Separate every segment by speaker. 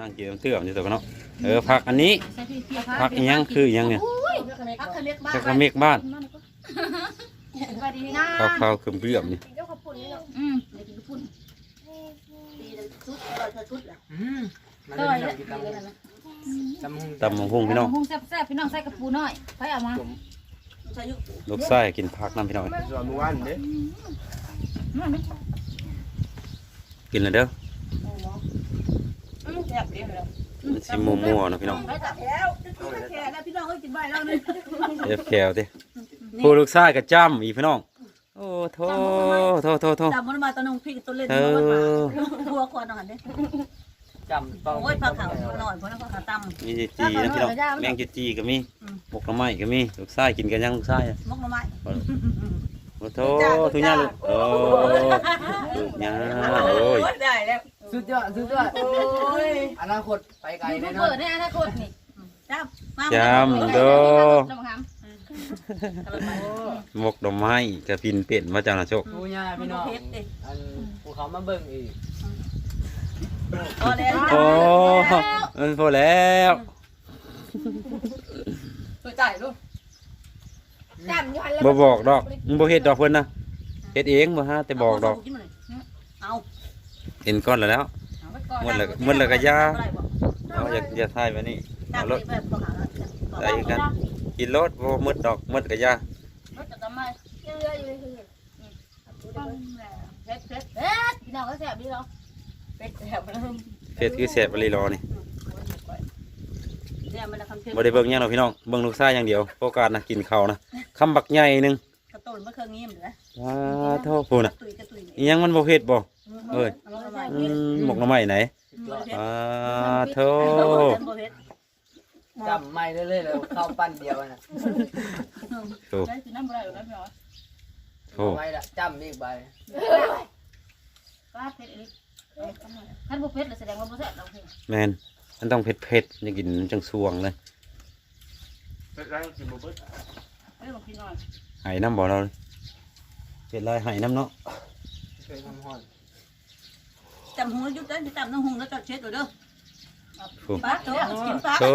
Speaker 1: นั่งกินน้ำเตื้อมอยู่ตัวกันเนาะเออผักอันนี้
Speaker 2: ใส่พี่พี่
Speaker 1: ผักอีหยังคืออีหยังเนี่ย
Speaker 3: พักขมิกบ้า
Speaker 1: ผักกระเมกบ้าน
Speaker 2: สวัสดีนะ
Speaker 1: ข้าวข้าวๆคือเปรี้ยมนี่
Speaker 3: เจ้าขอบคุณนี่เนาะ
Speaker 2: อืมเดี๋ยวกินกระปุ่น
Speaker 3: ดีเลยชุดเราเธอชุดแหละ
Speaker 4: อืมมา
Speaker 2: ก็
Speaker 4: เลย
Speaker 2: เลย
Speaker 4: พี่น้องกินตำบักหุ่ง
Speaker 1: ตำมะฮุ่งพี่น้อง
Speaker 2: หุงแซ่บๆพี่น้องใส่กระปูน้อยไปเอามา
Speaker 3: ใช้ยุ
Speaker 1: ลูกไส้กินผักน้ำพี่น้อง
Speaker 4: ส่วนเมื่อวานเด้
Speaker 2: มันไม่
Speaker 1: กินเลยเด้อ
Speaker 3: อืม แซ่บดีเลย
Speaker 1: มันสิมัวๆเนาะพี่น้อง
Speaker 3: ไปตัดแล้วจะกินแค่แล้วพี่น้องเอ้ยกินใบแล้วนี่
Speaker 1: เอฟแคลติผู้ลูกไส้กระจ้ำอีกพี่น้อง โอ้โถโถโถโถ
Speaker 3: จำมันมาตอนนึงพี่ตัวเล่น
Speaker 1: เอ
Speaker 3: ตัวมันมา
Speaker 1: อ
Speaker 3: ทัวคอนอนเด้
Speaker 4: จำต้อง
Speaker 3: โอ้ยผักขาวหน่อยเพราะนั่นผักขาวตำ
Speaker 1: มีจีนะพี่น้องแมงจีจีก็มีหมกหน่อไม้ก็มีลูกไส้กินกันยังลูกไส้อะ
Speaker 3: มกหน่อไม้
Speaker 1: โอ้โถทุกอย่างลูกโอ้ลูกย่าโอ้ย
Speaker 3: ได้แล้ว
Speaker 4: สุดยอดสุดยอด
Speaker 3: โอ้ย
Speaker 4: อนาคตไปไกล
Speaker 2: มี
Speaker 4: แน่
Speaker 2: ผู้
Speaker 4: นอ
Speaker 2: เปิ
Speaker 4: น
Speaker 2: ดในอนาคตนี่
Speaker 3: จ้ามา
Speaker 1: จำโด
Speaker 2: น้ำหำ
Speaker 1: หมกดอกไม้กระปินเป็ดมาจากนาโชค
Speaker 4: ผู้ย่า
Speaker 3: พี่
Speaker 4: พี่
Speaker 3: น้
Speaker 4: น้
Speaker 3: อ
Speaker 4: องง
Speaker 3: เพชรดิ
Speaker 4: อันภูเขามาเบิ่งอีก
Speaker 3: พอแล้ว
Speaker 1: โอ้เออพอแล้ว
Speaker 3: ตัวจ่ายลูก
Speaker 2: จำอยู่หันแล้ว
Speaker 1: บ่บอกดอกมึงบ่เฮ็ดดอกเพิ่นนะเฮ็ดเองบ่ฮะแต่บอกดอก
Speaker 3: เอา
Speaker 1: เห็นก้อนแล้วแล้ว
Speaker 2: เอาไว้ก่อน
Speaker 1: หมดแล้วหมดแล้วก็ยาเอาอย่าอย่าทายไว้นี่
Speaker 3: จ้า
Speaker 1: เอา
Speaker 3: ร
Speaker 1: ร
Speaker 3: ถ
Speaker 1: ถ
Speaker 3: ได้
Speaker 1: ได้กันกินรถบ่หมดดอกหมดก็ยาร
Speaker 2: ถจะทำไมเยอะๆอยู่เลยเพชรเพชรเพชรพี่น้องก็แซ่บดีเนาะ
Speaker 3: เป็ดแถบมัน
Speaker 1: เฮ็ดคือแซ่บอีหลีรอนี่
Speaker 3: เนี่ยมันคำเท
Speaker 1: บ่ได้เบิ่งหยังดอกพี่น้องเบิ่งลูกชายอย่างเดียวโฟกัสนะกินข้าวนะคำบักใหญ่หนึง
Speaker 3: กระตุ้นเมื่อคืนนี้มันนะ
Speaker 1: ว้าโทษพูนน่ะ
Speaker 3: ตุยกระตุย
Speaker 1: อีหยังมันบ่เฮ็ดบ่เอ้ย
Speaker 3: เอามาทำไม
Speaker 1: อืมหมกหน่อไม้ไหน
Speaker 4: สุดยอด
Speaker 1: ว้าโท
Speaker 3: โอ้
Speaker 4: จำไม่ได้เลยเลยเข้าปั้นเดียวน่ะ
Speaker 1: โอ้
Speaker 2: ได้สิน้ำอะไรอยู่แล้วพี่น้อง
Speaker 1: โอ้
Speaker 4: ไม่ละจำอีกใบ
Speaker 2: ป้าเพชรอีกท่านบุเพชรแสดงว่าบุแซ่บเราเพียง
Speaker 1: แม่นมันต้องเผ็ดๆจะกินจังสวงเลย
Speaker 4: เป็นไรกินบุบ
Speaker 2: เฮ้ยบอกพี่น้อย
Speaker 1: ไหายน้ำบ่เราเลยเผ็ดลายไหายน้ำเนาะ
Speaker 4: เคยทำห่อน
Speaker 3: จำหงยุดได้จำน้องหงแล้วจับเช็ดตัวเด้อ
Speaker 1: โอ้
Speaker 3: ป้าโตกินป้า
Speaker 1: โอ้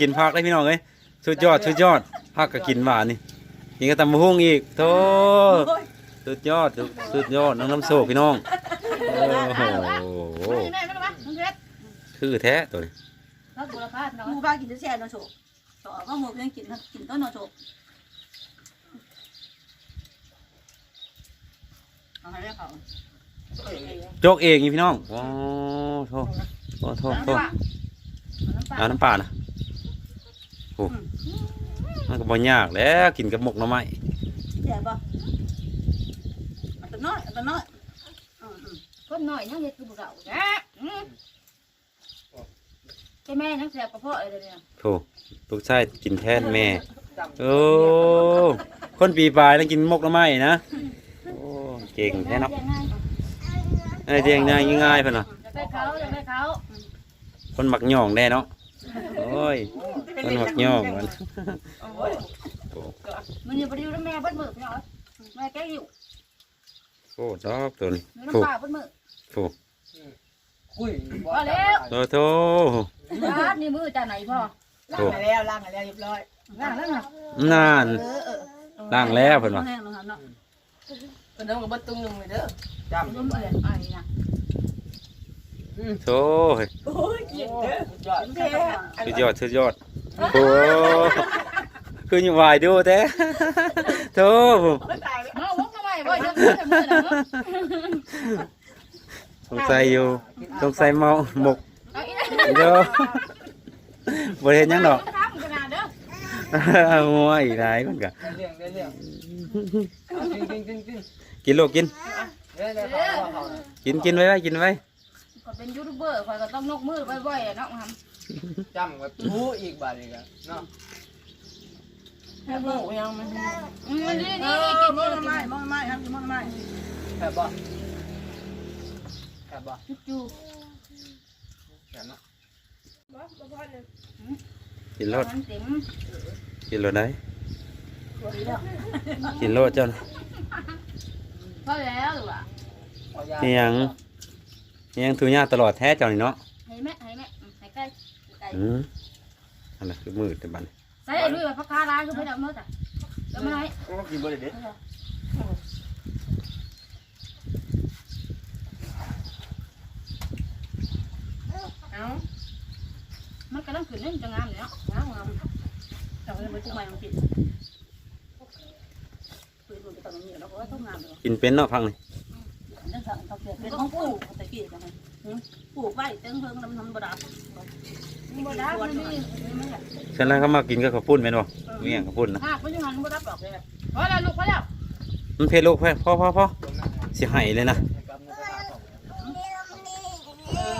Speaker 1: กินผักได้พี่น้องเอ้ยสุดยอดสุดยอดผักก็กินหวานนี่กินกับตำบักหุ่งอีกโธ่สุดยอดสุดสุดยอดน้องน้ำโซพี่น้องโอ้โห
Speaker 2: มาที่ไหนมาบ้างน้องเพชร
Speaker 1: คือแท้ตัวนี้
Speaker 2: รักบุรพาพี่น้อง
Speaker 3: หมูป้ากินแซ่บนะโฉต่อก็หมูยังกินกินต้นนอโฉ เอาให้เขา
Speaker 1: โจกเองนี่พี่น้องโอ้โทษโอ้โทษโทษ
Speaker 2: น้ำปลา
Speaker 1: เอาน้ำปลานะโอ้มันก็บ่ยากแล้วกินกับหมกหน่อไม้
Speaker 3: แซ่บป่ะอันตัวน้อยอันตัวน้อย
Speaker 2: คนหน่อยยังเห็ดคือบุเราแซ่บใช่แม่ยังแซ่บกระเพาะเลยเนี่ย
Speaker 1: โธ่ลูกชายกินแทนแม่
Speaker 4: จำ
Speaker 1: โอ้ คนปีปลายต้องกินหมกหน่อไม้นะโอ้ เก่งแท้เนาะไอ้เดียงง่ายง่ายๆเพิ่นน่ะ
Speaker 2: จะได้เขาจะได้เขา
Speaker 1: คนหมักหย่องแน่เนาะโอ้ยคนหมักหย่องมัน
Speaker 2: มันอยู่บริวารแม่เบิ้ลมือพี่น้องแม่แก้อยู่
Speaker 1: โอ้ดอกตัวนี้
Speaker 2: มี
Speaker 1: โอ้
Speaker 2: น้ำปลาเบิ้ลมือ
Speaker 1: โอ้
Speaker 4: คุย
Speaker 1: โอ้โธ่
Speaker 2: ร้านนี่มือจะไหนพ่อ
Speaker 1: โธ่
Speaker 3: แล้วล้างแล้วเรียบร้อย
Speaker 2: ล่างแล้วนะ
Speaker 1: นานล้างแล้วเพิ่นว่า
Speaker 3: แห้งแล้วเนาะ
Speaker 5: เป็นน้องกับบัตตุ้งหนึ่งเลยเด้อ
Speaker 4: จำ
Speaker 2: ร่วมเดือนไอ้นะ
Speaker 1: โธ่เฮ้ย
Speaker 3: โอ้ยกินเด้อ
Speaker 4: สุดยอด
Speaker 1: สุดยอดสุดยอดโอ้คืออยู่วายดูแท้โธ่
Speaker 2: เมาหมกทำไมบ่อยเดือนมือมือนะเนาะ
Speaker 1: สงสัยอยู่สงสัยเมาหมก
Speaker 2: เอาอีก
Speaker 1: เด้อบ่เห็นหยังดอก
Speaker 2: ทำขนาดเด้อ
Speaker 1: งัวอีกหลายคนก็
Speaker 4: ได้เรื่องได้เรื่องเอากินกินกินกิน
Speaker 1: กินลูกกิน
Speaker 4: เด้อเด้อเขาเขา
Speaker 1: กินกินไว้ไว้กินไว้
Speaker 2: ก็เป็นยูทูบเบอร์คอยก็ต้องนกมือบ่อยๆเนาะครับ
Speaker 4: จำกับทูอีกบาทอีกอะเนาะ
Speaker 5: ให้หมูยังมัน
Speaker 2: อืมนี่
Speaker 3: เอ
Speaker 2: นี่
Speaker 3: อ
Speaker 2: กิน
Speaker 3: มอ
Speaker 2: นี่
Speaker 3: งไม้มองไม้ครับมองไม้
Speaker 4: แค่บ่แค่บ่
Speaker 2: จู
Speaker 4: แค่เนาะ
Speaker 1: กินรถ
Speaker 2: มันเต็ม
Speaker 1: กินรถได้ กินรถเจ้าน่ะ
Speaker 2: พอแล้วหรือว่า
Speaker 4: เอายา
Speaker 1: นี่ยังนี่ยังทุญาตลอดแท้เจ้านี่เนาะ
Speaker 2: ให้แม่ให้แม่
Speaker 1: โอืมอันนั้นคือมืดแต่บัดนี้
Speaker 2: ใส่ไอ้ลุยว่าพักคาร้ายคือไปเอาเมื่อจ้ะแล้วมาให้
Speaker 4: ก็กินบ่ได้เด็ด
Speaker 5: เอ้า
Speaker 2: มันกำลังขึ้นนี่มันจะงามเลยเนาะ
Speaker 5: งามงาม
Speaker 3: แต่ว่าไม่ตุ้มไม่มันปิดปืนมันก็ต้องมี แล้วเพราะว่าต้องงามเลย
Speaker 1: กินเป็นเนาะพังนี่
Speaker 3: นั่นสั่งเขาเกิดเป็นของปู่แต่กี้กันเลยปลูกไว้เติ้งเพิ่งน้ำน้ำบดา
Speaker 2: มันบ่ได้มันนี่มันแบบ
Speaker 1: เสร็จแล้วเขามากินกับข้าวปุ้นแม่นบ่เมี่ยงข้าวปุ้นนะ
Speaker 2: หากมันยังหันบ่รับดอกเลยพอแล้วลูกพอแล้ว
Speaker 1: มันเผ็ดลูกเพ่พ่อพ่อพ่อสิให้เลยนะ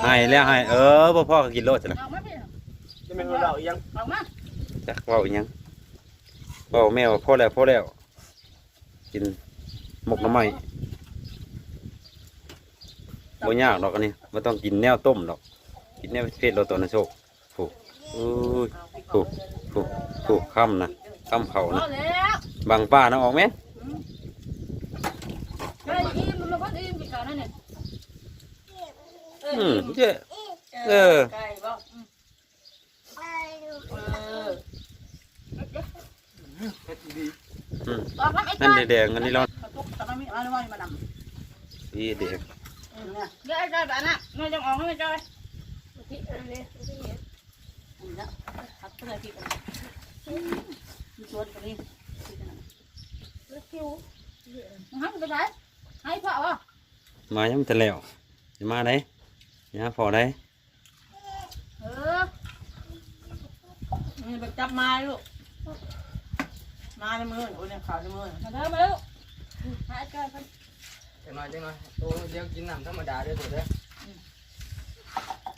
Speaker 1: ให้แล้วให้เออบ่พ่อก็กินโลดจ้ะนะ
Speaker 2: เอามาพี่
Speaker 4: จะเป็นเราอีกยัง
Speaker 2: เอามา
Speaker 1: จักเว้าอีหยังเว้าแม่ว่าพอแล้วพอแล้ว กินหมกหน้ำไม้บ่ยากดอกอันนี้บ่ต้องกินแนวต้มดอก กินแนวเผ็ดเราตัวนะโชคผูกอุ้ยผูกผูกผูกค่ำนะค่ำเขา
Speaker 2: พอ
Speaker 1: นะ
Speaker 2: แล้ว
Speaker 1: บางป้านะออกไหม
Speaker 2: ไอ้อิ่มมันบ่อิ่มกินกันนั่นนี่
Speaker 1: อืมเจ๊เออ
Speaker 5: ไก่บ่เออ
Speaker 4: เฮ็ดดี
Speaker 1: อืม
Speaker 2: ออกรับไอ้
Speaker 1: นั่
Speaker 2: จ้
Speaker 1: น
Speaker 2: อย
Speaker 1: แดงๆอันนี้เรา
Speaker 3: พวกตอนนั้นมีอะไรว่ามาดำ
Speaker 1: พี่เด็ก
Speaker 3: เนี่ย
Speaker 2: เดี๋ยวไอ้จ้อยแบบนั้นมันจะออกให้ไอ้จ้อย
Speaker 3: เนี่ยทับเพื่อที่กันมีชวนกันนี่
Speaker 2: มันหันไปไหนให้พ่อวะ
Speaker 1: มายังแต่แล้วอย่ามาได้อย่าพอได้
Speaker 2: เออ
Speaker 5: นี่ไปจับมาลูก มาในมือโอ้ยเนี่ยขาวในมือ
Speaker 2: มาเด้อมาเด้อให้ไอ้จ้อยกัน
Speaker 4: ๆจังหน่อยจังหน่อยโตเดี๋ยวกินน้ำธรรมดาเด้อตัวเด้อ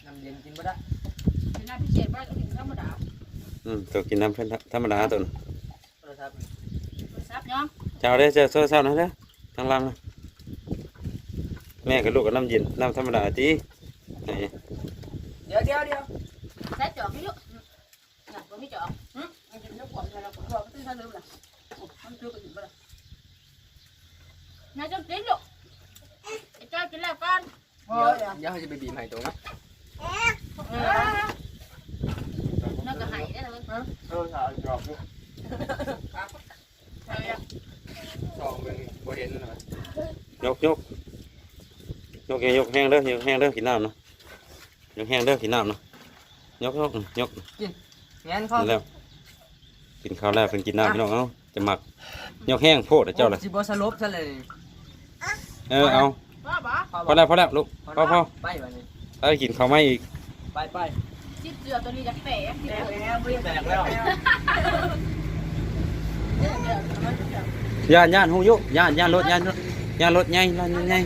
Speaker 4: น้ำเย็นกินบ่ได้
Speaker 2: เป็นหน้าพิเศษบ้านก็ถึงธรรมดา
Speaker 1: อืมตัวกินน้ำเพิ่นธรรมดาตัวน่ะ
Speaker 4: โทรศัพท์
Speaker 2: ไปซับย้อม
Speaker 1: เจ้าได้อเจ้าโซ่เศร้านะเด้อทางล่างนะแม่กับลูกกับน้ำเย็นน้ำธรรมดาจีไหน
Speaker 4: เดี๋ยวเดี๋ยวเดี๋ยว
Speaker 2: ใส่จอกพี่ลูกน่ะบ่มีจอกหึมันจะยกขวดแล้วขวดก็ตื้อท่านลืมล่ะ มันตื้อไปถึงบ่ล่ะนายจำกินลูกไอ้จ้อยกินแล้วกัน
Speaker 5: พอ
Speaker 4: เดี๋ยว
Speaker 5: เดี๋ยว
Speaker 4: เดี๋ยวเขาจะไปบีบให้ตัวมั้ย
Speaker 2: เออนั่นก็ให้ได้แล้วมึง
Speaker 4: เออสาวจอบลูก
Speaker 2: ใช่แล้ว
Speaker 4: สองเป็นบ่เห็นนะ
Speaker 1: ยกยกยกแห้งยกแห้งเด้อยกแห้งเด้อกินน้ำเนาะยกแห้งเด้อกินน้ำเนาะยกยกยก
Speaker 4: งั้นเขา
Speaker 1: กินแล้วกินข้าวแล้วเพิ่นกินน้ำพี่น้องเอ้า จะหมักยกแห้งโพดให้เจ้าเลย
Speaker 4: สิบ่สลบซะเลย
Speaker 1: เออเอา
Speaker 2: ว่าบ่
Speaker 1: พอแล้วพอแล้วลูกพอพอ
Speaker 4: ไปวันนี้
Speaker 1: ถ้ากินข้าวไม่อีก
Speaker 4: ไปไป
Speaker 2: จิตเสือตัวนี้จะแตก
Speaker 5: แตกแล้วเว้ย
Speaker 4: แตกแล้ว
Speaker 1: ย่านย่านหูยุย่านย่านรถย่านรถย่านรถใหญ่ย่านรถใหญ่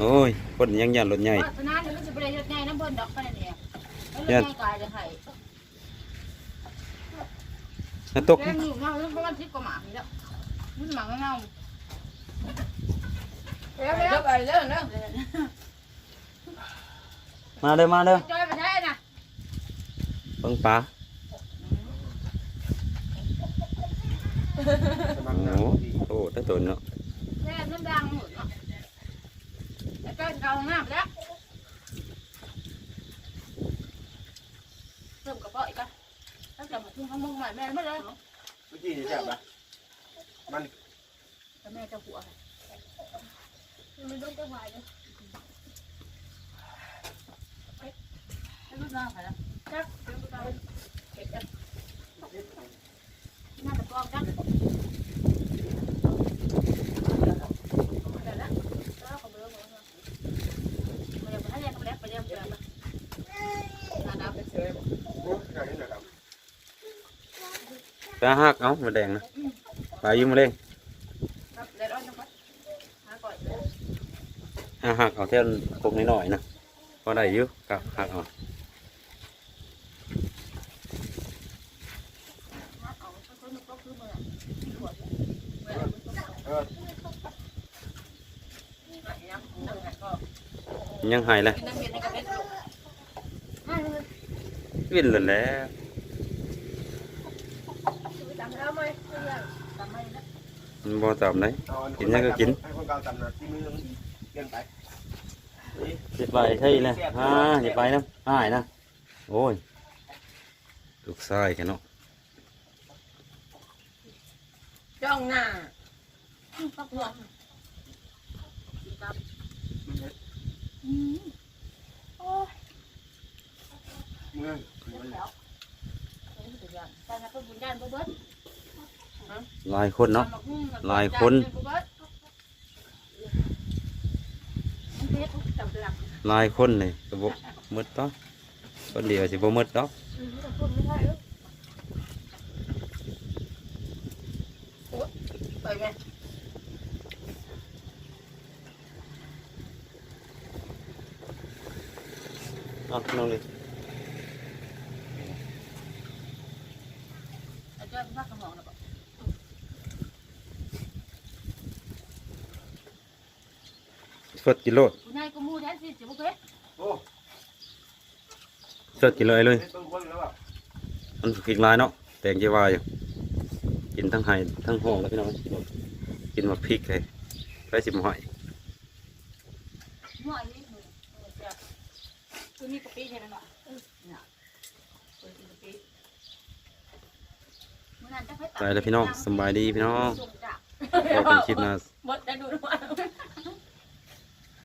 Speaker 1: โอ้ยคนยังย่านรถใหญ่
Speaker 2: ว่าสนานมันจะไปได้ใหญ่น้ำเพิ่นดอกไปเนี่ยแล้วใหญ่กายจะให้
Speaker 1: น้ำตก
Speaker 2: แกงอยู่เนาะประมาณ10กว่าหมานี่แล้ว มันหมาเงา
Speaker 5: เดี๋ยวยวไปเด้า
Speaker 1: เด้อมาเด้อ
Speaker 2: จอยไปใช่น่ะ
Speaker 1: เบิ่งปลาโอ้โหได้ตัวเนาะ
Speaker 2: แค่น้ำดังหมาะแล้วก็เอาน้ำแล้วเริ่มกระเพาะอีกแล้วตั้งแมาทุ่งข้าวมึงใหม่แม่ไม่เลย
Speaker 4: เมื่อกี้จับปะมัน
Speaker 2: แต่แม่จะหัวมันต้องจะไหวเลยให้ลูกน้องไปแล้วจักบกันน่าจะกองจักไป
Speaker 4: เฉย
Speaker 1: ปลาหักเอ้ามาแดงนะปลายิ้มมาเล่งอ่าหักเอาเท่าพวกน้อยๆนะพอได้อยู่กั บหักเอายังหายเลยวิ่นเลยแหล้วมันบ่ตามไหนกินยังก็กิน
Speaker 4: ให้คนเก่าจำนะที่มือมันเกินไป
Speaker 1: อย่าไปใช่เลยอ่าอย่าไปนะหายนะโอ้ยลูกชายแค่เนาะ
Speaker 5: จ้องหน้า
Speaker 3: ก็กลัว
Speaker 2: แต่ถ้าเป็นบุญญาณบ่เบิด
Speaker 1: หลายคนเนาะหลายคน
Speaker 2: มันเฮ็ดจับหลัก
Speaker 1: หลายคนเลยก็บ่หมดเนาะคนเดียวสิบ่หมดเนาะ
Speaker 5: ไปไหม
Speaker 1: เอาน้องเลย
Speaker 2: อาจจะพัก สมองแล้วก็
Speaker 1: สดกิโล
Speaker 2: ผู้นายก็มูแท้สิสิบ่เฮ็ด
Speaker 1: สดกิโลเลยมันพริกลายเนาะแตงเจียวาอยู่กินทั้งไห้ทั้งห้องแล้วพี่น้องกินมาพริกเลยไปสิบหอย
Speaker 2: หัวอันนี้คือมีกะปิใช่ไหมล่ะน่ะเปิดกะปิมื้อนั้นจะไป
Speaker 1: ไปแล้วพี่น้องสำบายดีพี่น้อง
Speaker 2: ส่งจ้ะ
Speaker 1: พอเป็นคลิปหน้า
Speaker 5: หมดได้ดูด้วย